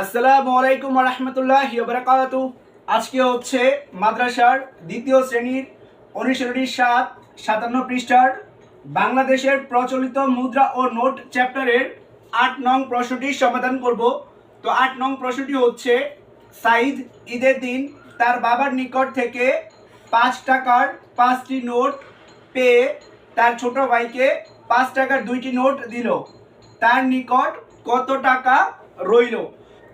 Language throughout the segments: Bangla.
আসসালামু আলাইকুম রহমতুল্লাহ বারাকাত আজকে হচ্ছে মাদ্রাসার দ্বিতীয় শ্রেণির অনুশীলনী সাত, সাতান্ন পৃষ্ঠার বাংলাদেশের প্রচলিত মুদ্রা ও নোট চ্যাপ্টারের আট নং প্রশ্নটির সমাধান করব। তো আট নং প্রশ্নটি হচ্ছে সাইদ ঈদের দিন তার বাবার নিকট থেকে পাঁচ টাকার পাঁচটি নোট পেয়ে তার ছোট ভাইকে পাঁচ টাকার দুইটি নোট দিল। তার নিকট কত টাকা রইল?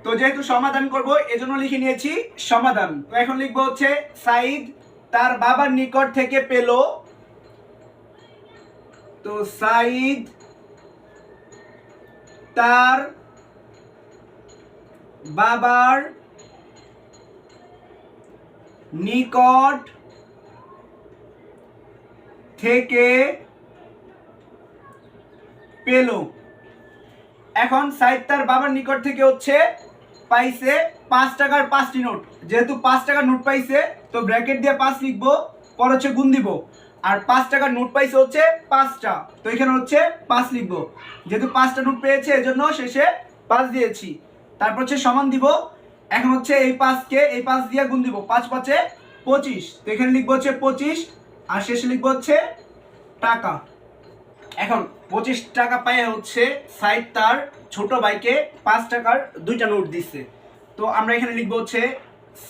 তো যেহেতু সমাধান করব, এজন্য লিখে নিয়েছি সমাধান। তো এখন লিখব হচ্ছে সাইদ তার বাবার নিকট থেকে পেল। তো সাইদ তার বাবার নিকট থেকে পেল। এখন সাইদ তার বাবার নিকট থেকে হচ্ছে পাইছে পাঁচ টাকার পাঁচটি নোট। যেহেতু পাঁচ টাকার নোট পাইছে, তো ব্র্যাকেট দিয়ে পাঁচ লিখব, পর হচ্ছে গুণ দিব। আর পাঁচ টাকার নোট পাইছে হচ্ছে পাঁচটা, তো এখানে হচ্ছে পাঁচ লিখব। যেহেতু পাঁচটা নোট পেয়েছে, এজন্য শেষে পাঁচ দিয়েছি। তারপর হচ্ছে সমান দিব, এখন হচ্ছে এই পাঁচকে, এই পাঁচ দিয়ে গুণ দিব, পাঁচ পাঁচে পঁচিশ। তো এখানে লিখব হচ্ছে পঁচিশ, আর শেষে লিখব হচ্ছে টাকা। এখন পঁচিশ টাকা পায়ে হচ্ছে সাইড তার ছোট ভাইকে পাঁচ টাকার দুইটা নোট দিচ্ছে তো আমরা এখানে লিখব হচ্ছে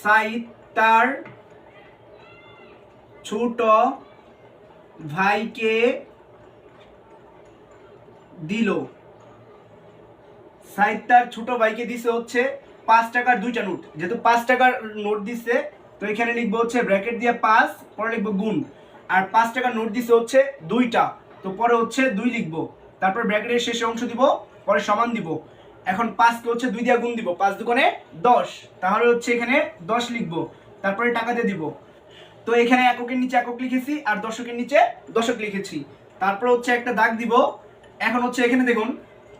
সাইদ তার ছোট ভাইকে দিল। সাইদ তার ছোট ভাইকে দিছে হচ্ছে পাঁচ টাকার দুইটা নোট। যেহেতু পাঁচ টাকার নোট দিচ্ছে তো এখানে লিখব হচ্ছে ব্র্যাকেট দিয়ে পাঁচ, পরে লিখব গুণ। আর পাঁচ টাকার নোট দিছে হচ্ছে দুইটা। তো পরে হচ্ছে দুই লিখব। তারপর ব্র্যাকেটের শেষে অংশ দিব, পরে সমান দিব। এখন পাঁচকে হচ্ছে দুই দিয়ে গুণ দিব, পাঁচ দুগুণে দশ। তাহলে হচ্ছে এখানে দশ লিখব, তারপরে টাকা দিয়ে দিব। তো এখানে এককের নিচে একক লিখেছি, আর দশকের নিচে দশক লিখেছি। তারপর হচ্ছে একটা দাগ দিব। এখন হচ্ছে এখানে দেখুন,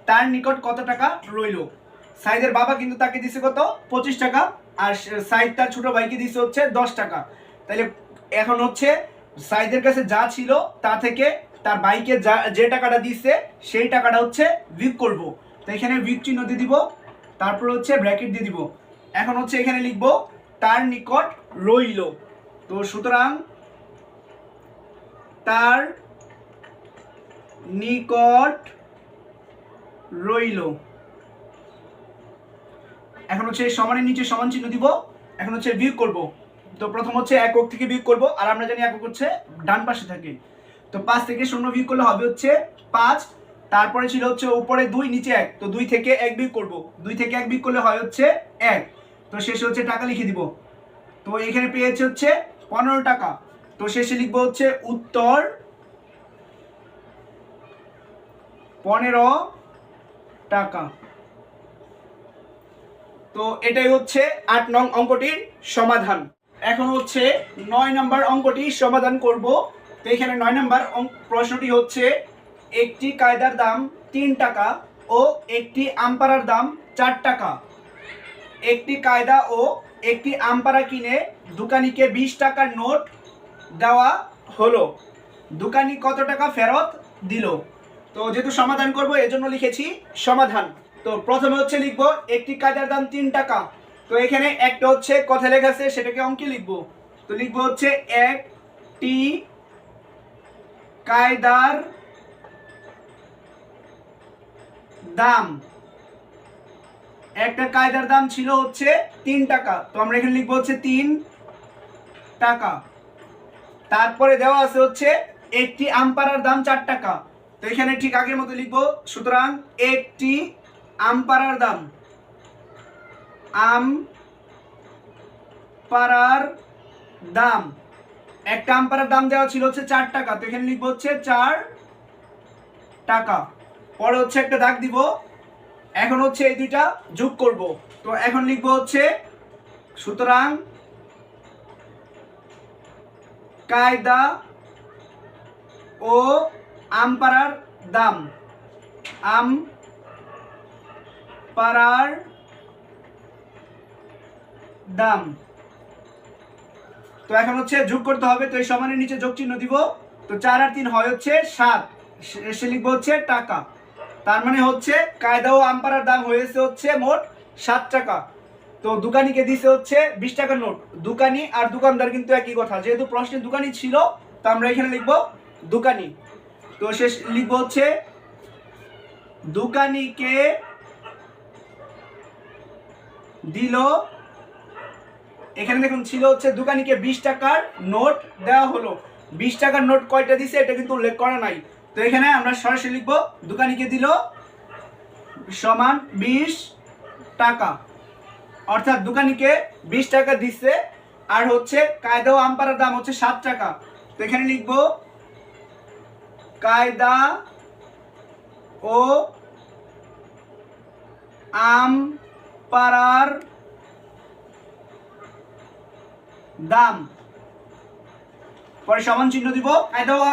তার নিকট কত টাকা রইল? সাইদের বাবা কিন্তু তাকে দিছে কত? পঁচিশ টাকা, আর সাইদ তার ছোট ভাইকে দিছে হচ্ছে দশ টাকা। তাহলে এখন হচ্ছে সাইদের কাছে যা ছিল তা থেকে তার বাইকে যা, যে টাকাটা দিচ্ছে সেই টাকাটা হচ্ছে বিক করব। তো এখানে বিক চিহ্ন দিয়ে দিব, তারপর হচ্ছে ব্র্যাকেট দিয়ে দিব। এখন হচ্ছে এখানে লিখব, তার নিকট রইল। তো সুতরাং, তার নিকট রইল। এখন হচ্ছে সমানের নিচে সমান চিহ্ন দিব, এখন হচ্ছে বিয়োগ করব। তো প্রথম হচ্ছে একক থেকে বিয়োগ করব, আর আমরা জানি একক হচ্ছে ডান পাশে থাকে। তো পাঁচ থেকে শূন্য বিয়োগ করলে হবে হচ্ছে পাঁচ, তারপরে ছিল হচ্ছে উপরে দুই, নিচে এক। তো দুই থেকে এক বিয়োগ করব। দুই থেকে এক বিয়োগ করলে হয় হচ্ছে এক। তো শেষে হচ্ছে টাকা লিখে দিব। তো এখানে পেয়েছে হচ্ছে পনেরো টাকা। তো শেষে লিখব হচ্ছে উত্তর পনেরো টাকা। তো এটাই হচ্ছে আট নং অঙ্কটির সমাধান। এখন হচ্ছে নয় নম্বর অঙ্কটি সমাধান করব। তো এখানে নয় নম্বর প্রশ্নটি হচ্ছে, একটি কায়দার দাম তিন টাকা ও একটি আমপারার দাম চার টাকা। একটি কায়দা ও একটি আমপারা কিনে দোকানিকে বিশ টাকার নোট দেওয়া হলো। দোকানি কত টাকা ফেরত দিল? তো যেহেতু সমাধান করব, এজন্য লিখেছি সমাধান। তো প্রথমে হচ্ছে লিখব, একটি কায়দার দাম তিন টাকা। তো এখানে একটা হচ্ছে কথা লেখা আছে, সেটাকে অঙ্কে লিখব। তো লিখব হচ্ছে একটি কায়দার দাম। একটা কায়দার দাম ছিল হচ্ছে তিন টাকা। তো আমরা এখানে লিখব হচ্ছে তিন টাকা। তারপরে দেওয়া আছে হচ্ছে একটি আমপারার দাম চার টাকা। তো এখানে ঠিক আগের মতো লিখব। সুতরাং একটি আমপারার দাম। আম পারার দাম। একটা আমপারার দাম দেওয়া ছিল হচ্ছে চার টাকা। তো এখানে লিখব হচ্ছে চার টাকা। পরে হচ্ছে একটা দাগ দিব। এখন হচ্ছে এই দুইটা যোগ করব। তো এখন লিখব হচ্ছে, সুতরাং কায়দা ও আমপাড়ার দাম। আম পাড়ার দাম। তো এখন হচ্ছে যোগ করতে হবে, তো এই সমানের নিচে যোগ চিহ্ন দিব। তো চার আর তিন হয় হচ্ছে সাত। সে লিখব হচ্ছে টাকা। তার মানে হচ্ছে কায়দা ও আমপারার দাম হয়েছে হচ্ছে মোট সাত টাকা। তো দোকানিকে দিছে হচ্ছে বিশ টাকার নোট। দোকানি আর দোকানদার কিন্তু একই কথা। যেহেতু প্রশ্নে দোকানি ছিল, তো আমরা এখানে লিখব দোকানি। তো শেষ লিখব হচ্ছে দোকানিকে দিল এখানে দেখুন, ছিল হচ্ছে দোকানিকে বিশ টাকার নোট দেওয়া হলো। বিশ টাকার নোট কয়টা দিছে, এটা কিন্তু উল্লেখ করা নাই। তো এখানে আমরা সরাসরি লিখব দোকানিকে দিল সমান বিশ টাকা। অর্থাৎ দোকানিকে বিশ টাকা দিচ্ছে আর হচ্ছে কায়দা ও আমপারার দাম হচ্ছে সাত টাকা। তো এখানে লিখব, কায়দা ও আম পাড়ার দাম। পরে সমান চিহ্ন দিব।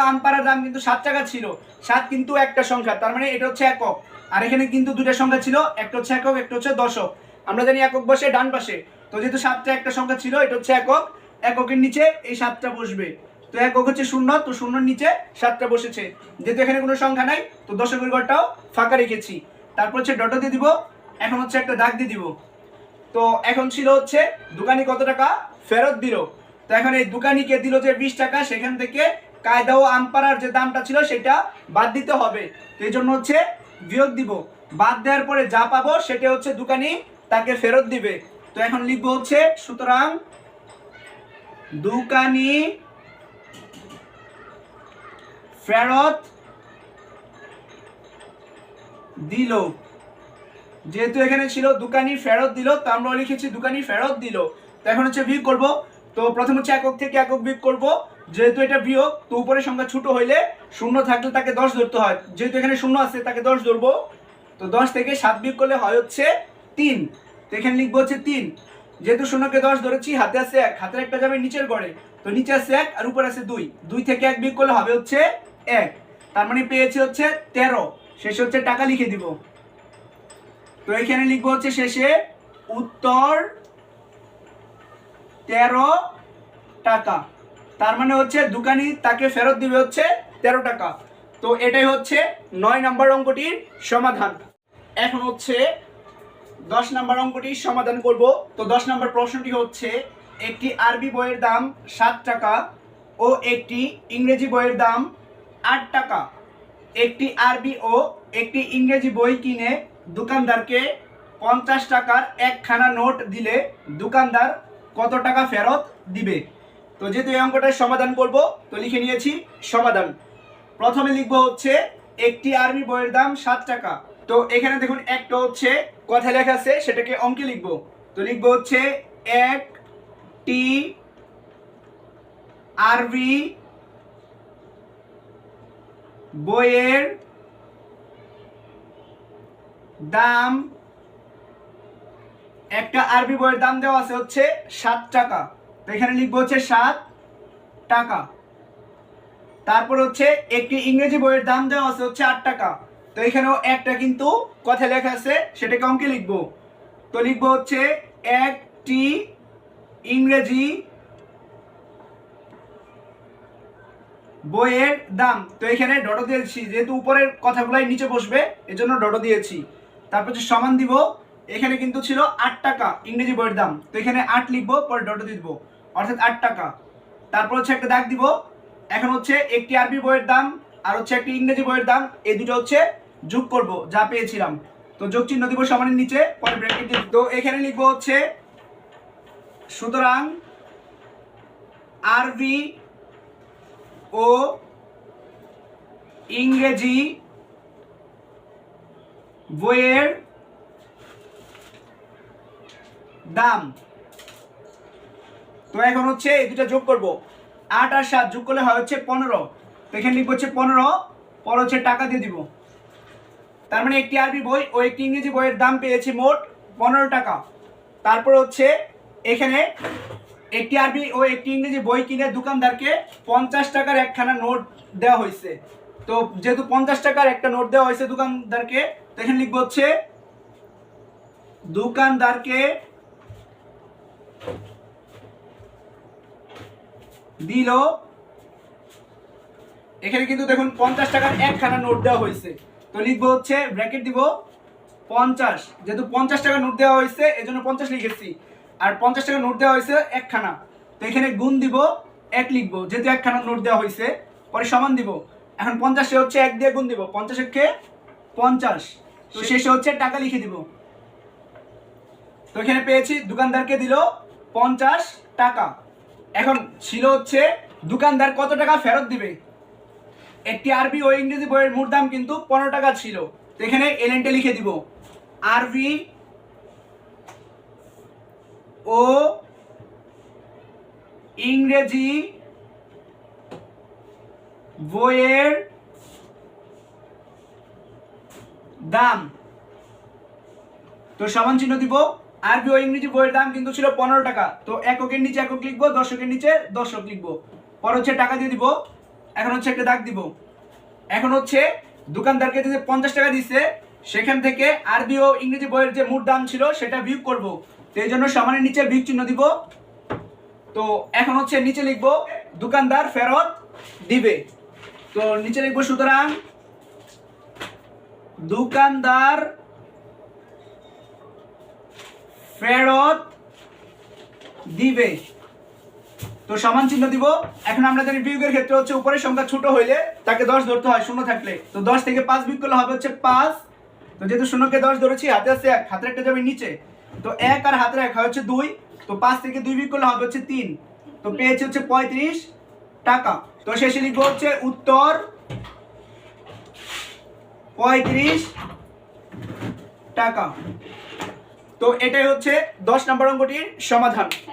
আম পাড়ার দাম কিন্তু সাত টাকা ছিল। সাত কিন্তু একটা সংখ্যা, তার মানে এটা হচ্ছে একক। আর এখানে কিন্তু দুটা সংখ্যা ছিল, একটা হচ্ছে একক, একটা হচ্ছে দশক। আমরা জানি একক বসে, ডান পাশে। তো যেহেতু সাতটা একটা সংখ্যা ছিল, এটা হচ্ছে একক। এককের নিচে এই সাতটা বসবে। তো একক হচ্ছে শূন্য, তো শূন্যর নিচে সাতটা বসেছে। যেহেতু এখানে কোনো সংখ্যা নাই, তো দশকের ঘরটাও ফাঁকা রেখেছি। তারপর হচ্ছে ডট দিয়ে দিব। এখন হচ্ছে একটা দাগ দিয়ে দিব। তো এখন ছিল হচ্ছে, দোকানি কত টাকা? ফেরত দিল। তো এখন এই দোকানিকে দিল যে বিশ টাকা, সেখান থেকে কায়দা ও আমপাড়ার যে দামটা ছিল সেটা বাদ দিতে হবে। তো এই জন্য হচ্ছে বিয়োগ দিব। বাদ দেওয়ার পরে যা পাবো সেটা হচ্ছে দোকানি তাকে ফেরত দিবে। তো এখন লিখব হচ্ছে, সুতরাং দোকানি ফেরত দিল। যেহেতু এখানে ছিল দোকানি ফেরত দিল, তো আমরা লিখেছি দোকানি ফেরত দিল। তো এখন হচ্ছে বিয়োগ করব। তো প্রথম হচ্ছে একক থেকে একক বিয়োগ করব। যেহেতু এটা বিয়োগ, তো উপরের সংখ্যা ছোট হইলে শূন্য থাকলে তাকে দশ ধরতে হয়। যেহেতু এখানে শূন্য আছে, তাকে দশ ধরবো। তো দশ থেকে সাত বিয়োগ করলে হয় হচ্ছে তিন। তো এখানে লিখব হচ্ছে তিন। যেহেতু শূন্যকে দশ ধরেছি, হাতে আছে এক। হাতের একটা যাবে নিচের গড়ে। তো নিচে আছে এক আর উপরে আছে দুই। দুই থেকে এক বিয়োগ করলে হবে হচ্ছে এক। তার মানে পেয়েছে হচ্ছে তেরো। শেষে হচ্ছে টাকা লিখে দিব। তো এখানে লিখব হচ্ছে শেষে উত্তর তেরো টাকা। তার মানে হচ্ছে দোকানি তাকে ফেরত দিবে হচ্ছে তেরো টাকা। তো এটাই হচ্ছে নয় নম্বর অঙ্কটির সমাধান। এখন হচ্ছে দশ নম্বর অঙ্কটির সমাধান করব। তো দশ নম্বর প্রশ্নটি হচ্ছে, একটি আরবি বইয়ের দাম সাত টাকা ও একটি ইংরেজি বইয়ের দাম আট টাকা। একটি আরবি ও একটি ইংরেজি বই কিনে দোকানদারকে পঞ্চাশ টাকার একখানা নোট দিলে দোকানদার কত টাকা ফেরত দিবে? তো যেহেতু এই অঙ্কটার সমাধান করব, তো লিখে নিয়েছি সমাধান। প্রথমে লিখব হচ্ছে, একটি আরবি বইয়ের দাম সাত টাকা। তো এখানে দেখুন, একটা হচ্ছে কথা লেখা আছে, সেটাকে অঙ্কে লিখব। তো লিখব হচ্ছে এক টি আরবি বইয়ের দাম একটা আরবি বইয়ের দাম দেওয়া আছে হচ্ছে সাত টাকা। তো এখানে লিখব হচ্ছে সাত টাকা। তারপর হচ্ছে একটি ইংরেজি বইয়ের দাম দেওয়া আছে হচ্ছে আট টাকা। তো এখানেও একটা কিন্তু কথা লেখা আছে, সেটাকে অঙ্কে লিখব। তো লিখব হচ্ছে একটি ইংরেজি বইয়ের দাম। তো এখানে ডটো দিয়েছি, যেহেতু উপরের কথাগুলাই নিচে বসবে, এজন্য ডটো দিয়েছি। তারপর হচ্ছে সমান দিব এখানে কিন্তু ছিল আট টাকা, ইংরেজি বইয়ের দাম। তো এখানে আট লিখব, পরে ডটো দিব। অর্থাৎ আট টাকা। তারপর হচ্ছে একটা দাগ দিব। এখন হচ্ছে একটি আরবি বইয়ের দাম আর হচ্ছে একটি ইংরেজি বইয়ের দাম। এই দুটো হচ্ছে যোগ করব, যা পেয়েছিলাম। তো যোগ চিহ্ন দিব সমানের নিচে পরে ব্র্যাকেট দিব তো এখানে লিখব হচ্ছে, সুতরাং আরবি ও ইংরেজি বইয়ের দাম। তো এখন হচ্ছে এই দুটা যোগ করব। আট আর সাত যোগ করলে হয় হচ্ছে পনেরো। তো এখানে লিখব হচ্ছে পনেরো, পর হচ্ছে টাকা দিয়ে দিব। তার মানে একটি আরবি বই ও একটি ইংরেজি বইয়ের দাম পেয়েছি মোট পনেরো টাকা। তারপর হচ্ছে এখানে একটি আরবি ও একটি ইংরেজি বই কিনে দোকানদারকে পঞ্চাশ টাকার একখানা নোট দেওয়া হয়েছে। তো যেহেতু পঞ্চাশ টাকার একটা নোট দেওয়া হয়েছে দোকানদারকে, তো এখানে লিখব হচ্ছে দোকানদারকে দিল। এখানে কিন্তু দেখুন পঞ্চাশ টাকার একখানা নোট দেওয়া হয়েছে। তো লিখব হচ্ছে ব্র্যাকেট দিব পঞ্চাশ। যেহেতু পঞ্চাশ টাকা নোট দেওয়া হয়েছে এই জন্য পঞ্চাশ লিখেছি। আর পঞ্চাশ টাকা নোট দেওয়া হয়েছে একখানা। তো এখানে গুণ দিব এক লিখব। যেহেতু একখানা নোট দেওয়া হয়েছে পরে সমান দিব। এখন পঞ্চাশে হচ্ছে এক দিয়ে গুণ দিব। পঞ্চাশ কে পঞ্চাশ। তো শেষে হচ্ছে টাকা লিখে দিব। তো এখানে পেয়েছি দোকানদারকে দিল। পঞ্চাশ টাকা। এখন ছিল হচ্ছে, দোকানদার কত টাকা ফেরত দিবে? একটি আরবি ও ইংরেজি বইয়ের মোট দাম কিন্তু পনেরো টাকা ছিল। এখানে এলএনটে লিখে দিব। আরবি ও ইংরেজি বইয়ের দাম। তো সমান চিহ্ন দিব। আরবি ও ইংরেজি বইয়ের দাম কিন্তু ছিল পনেরো টাকা। তো এককের নিচে একক লিখব, দশকের নিচে দশক লিখব। পর হচ্ছে টাকা দিয়ে দিব, এখন হচ্ছে একটা দাগ দিব। এখন হচ্ছে দোকানদারকে যে পঞ্চাশ টাকা দিচ্ছে সেখান থেকে আরবি ও ইংরেজি বইয়ের যে মোট দাম ছিল, সেটা বিয়োগ করব। তো এই জন্য সমানের নিচে বিয়োগ চিহ্ন দিব। তো এখন হচ্ছে নিচে লিখব, দোকানদার ফেরত দিবে। তো নিচে লিখব সুতরাং দোকানদার ফেরত দিবে। তো সমান চিহ্ন দিব। এখন আমরা জানি বিয়োগের ক্ষেত্রে হচ্ছে উপরের সংখ্যা ছোট হইলে তাকে দশ ধরতে হয় শূন্য থাকলে। তো দশ থেকে পাঁচ বিয়োগ করলে হবে হচ্ছে পাঁচ। তো যেহেতু শূন্যকে দশ ধরেছি, হাতে আছে এক, হাতের একটা যাবে নিচে। তো এক আর হাতের এক হচ্ছে দুই। তো পাঁচ থেকে দুই বিয়োগ করলে হবে হচ্ছে তিন। তো পেয়েছে হচ্ছে পঁয়ত্রিশ টাকা। তো শেষে লিখব হচ্ছে উত্তর পঁয়ত্রিশ টাকা। তো এটাই হচ্ছে দশ নম্বর অঙ্কটির সমাধান।